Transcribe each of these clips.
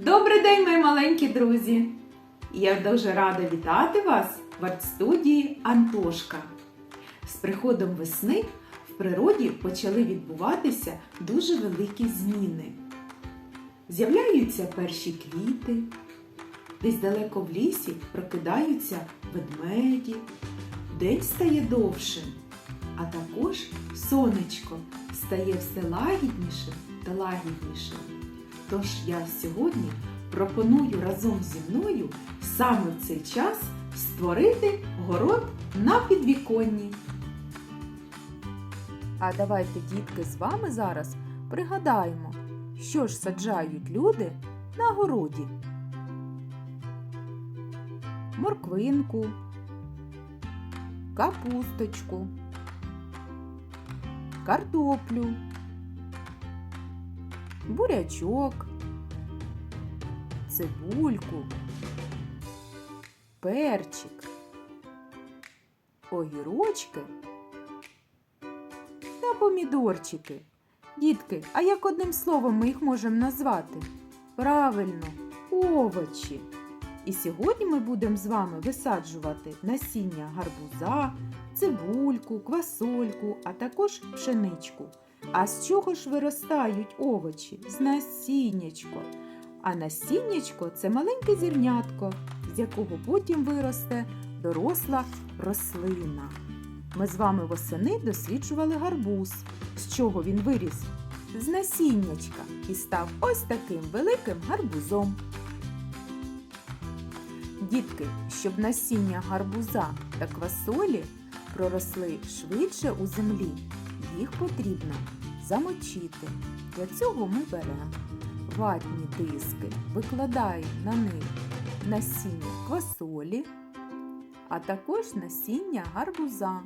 Добрий день, мої маленькі друзі! Я дуже рада вітати вас в арт-студії Антошка. З приходом весни в природі почали відбуватися дуже великі зміни. З'являються перші квіти, десь далеко в лісі прокидаються ведмеді, день стає довшим, а також сонечко стає все лагіднішим та лагіднішим. Тож я сьогодні пропоную разом зі мною саме в цей час створити город на підвіконні. А давайте, дітки, з вами зараз пригадаємо, що ж саджають люди на городі. Морквинку, капусточку, картоплю, бурячок, цибульку, перчик, огірочки та помідорчики. Дітки, а як одним словом ми їх можемо назвати? Правильно, овочі. І сьогодні ми будемо з вами висаджувати насіння гарбуза, цибульку, квасольку, а також пшеничку. А з чого ж виростають овочі? З насіннячко. А насіннячко це маленьке зернятко, з якого потім виросте доросла рослина. Ми з вами восени досліджували гарбуз. З чого він виріс? З насіннячка і став ось таким великим гарбузом. Дітки, щоб насіння гарбуза та квасолі проросли швидше у землі, їх потрібно замочити. Для цього ми беремо ватні диски, викладаємо на них насіння квасолі, а також насіння гарбуза.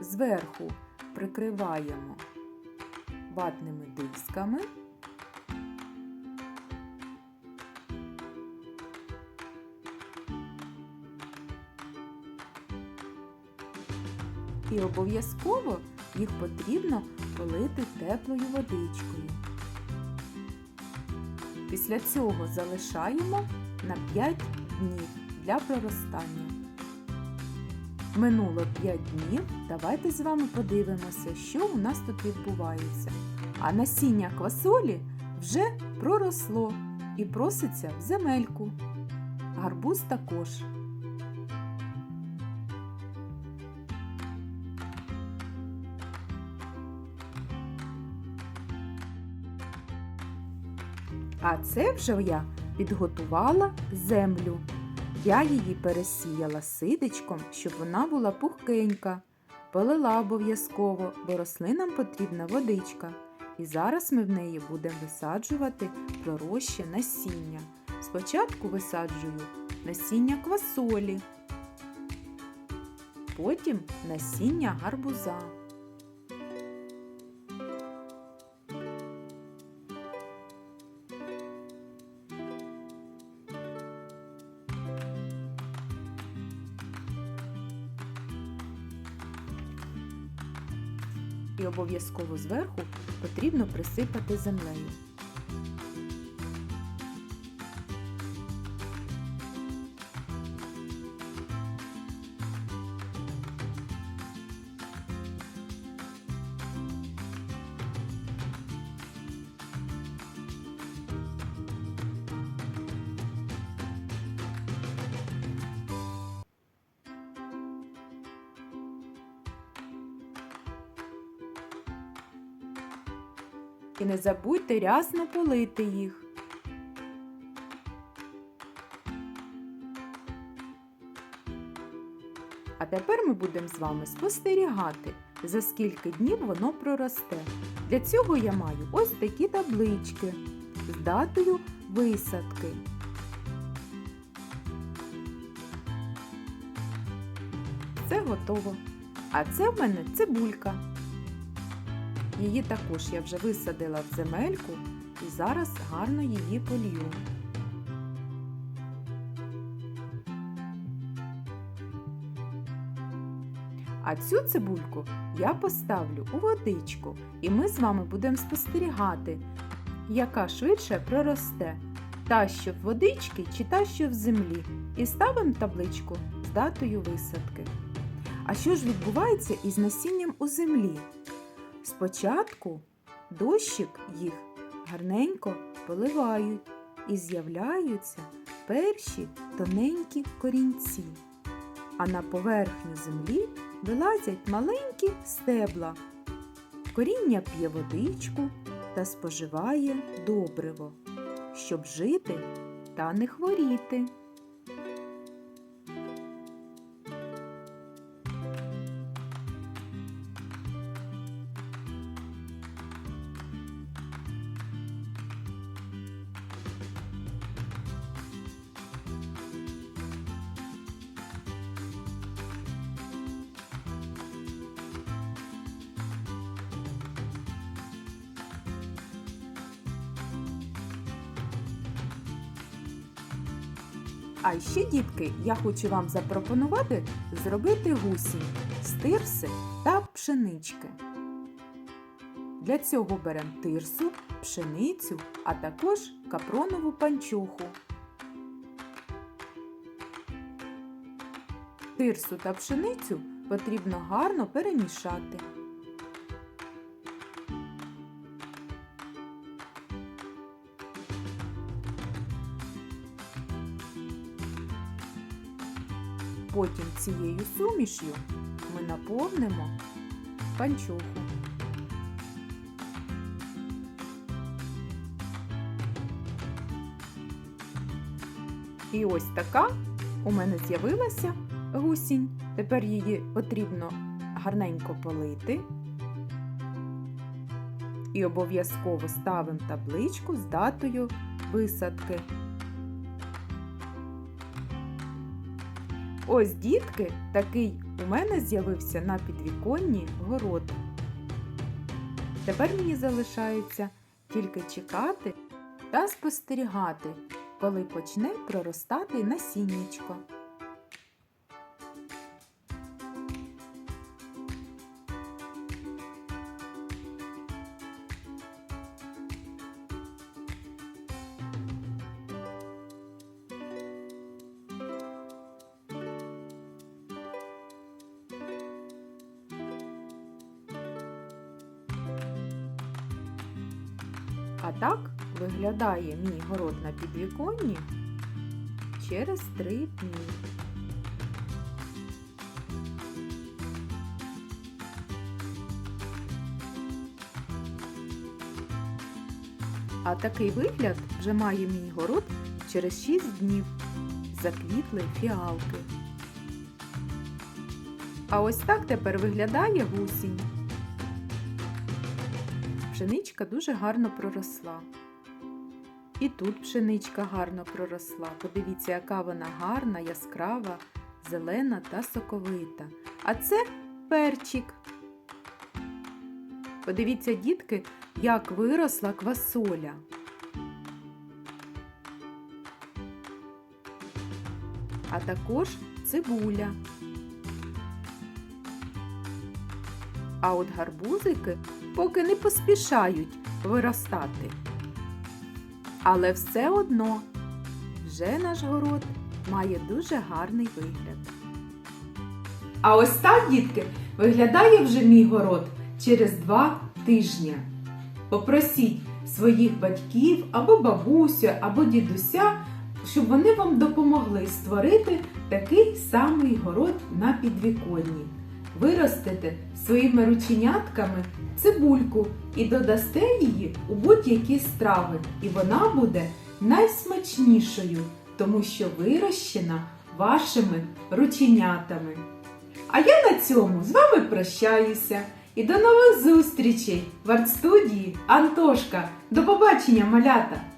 Зверху прикриваємо ватними дисками. І обов'язково їх потрібно полити теплою водичкою. Після цього залишаємо на 5 днів для проростання. Минуло 5 днів. Давайте з вами подивимося, що у нас тут відбувається. А насіння квасолі вже проросло і проситься в земельку. Гарбуз також. А це вже я підготувала землю. Я її пересіяла сидечком, щоб вона була пухкенька. Полила обов'язково, бо рослинам потрібна водичка. І зараз ми в неї будемо висаджувати пророще насіння. Спочатку висаджую насіння квасолі, потім насіння гарбуза. І обов'язково зверху потрібно присипати землею. І не забудьте рясно полити їх. А тепер ми будемо з вами спостерігати, за скільки днів воно проросте. Для цього я маю ось такі таблички з датою висадки. Це готово. А це в мене цибулька. Її також я вже висадила в земельку і зараз гарно її полью. А цю цибульку я поставлю у водичку, і ми з вами будемо спостерігати, яка швидше проросте, та, що в водички чи та, що в землі, і ставимо табличку з датою висадки. А що ж відбувається із насінням у землі? Спочатку дощик їх гарненько поливають і з'являються перші тоненькі корінці, а на поверхню землі вилазять маленькі стебла. Коріння п'є водичку та споживає добриво, щоб жити та не хворіти. А ще, дітки, я хочу вам запропонувати зробити гусінь з тирси та пшенички. Для цього беремо тирсу, пшеницю, а також капронову панчоху. Тирсу та пшеницю потрібно гарно перемішати. Потім цією суміш'ю ми наповнимо панчоху. І ось така у мене з'явилася гусінь. Тепер її потрібно гарненько полити. І обов'язково ставимо табличку з датою висадки. Ось, дітки, такий у мене з'явився на підвіконні город. Тепер мені залишається тільки чекати та спостерігати, коли почне проростати насіннячко. А так виглядає мій город на підвіконні через три дні. А такий вигляд вже має мій город через 6 днів. Заквітли фіалки. А ось так тепер виглядає гусінь. Пшеничка дуже гарно проросла. І тут пшеничка гарно проросла. Подивіться, яка вона гарна, яскрава, зелена та соковита. А це перчик. Подивіться, дітки, як виросла квасоля. А також цибуля. А от гарбузики поки не поспішають виростати. Але все одно вже наш город має дуже гарний вигляд. А ось так, дітки, виглядає вже мій город через два тижні. Попросіть своїх батьків або бабусю, або дідуся, щоб вони вам допомогли створити такий самий город на підвіконні. Виростите своїми рученятками цибульку і додасте її у будь-які страви, і вона буде найсмачнішою, тому що вирощена вашими рученятами. А я на цьому з вами прощаюся і до нових зустрічей в арт-студії Антошка. До побачення, малята!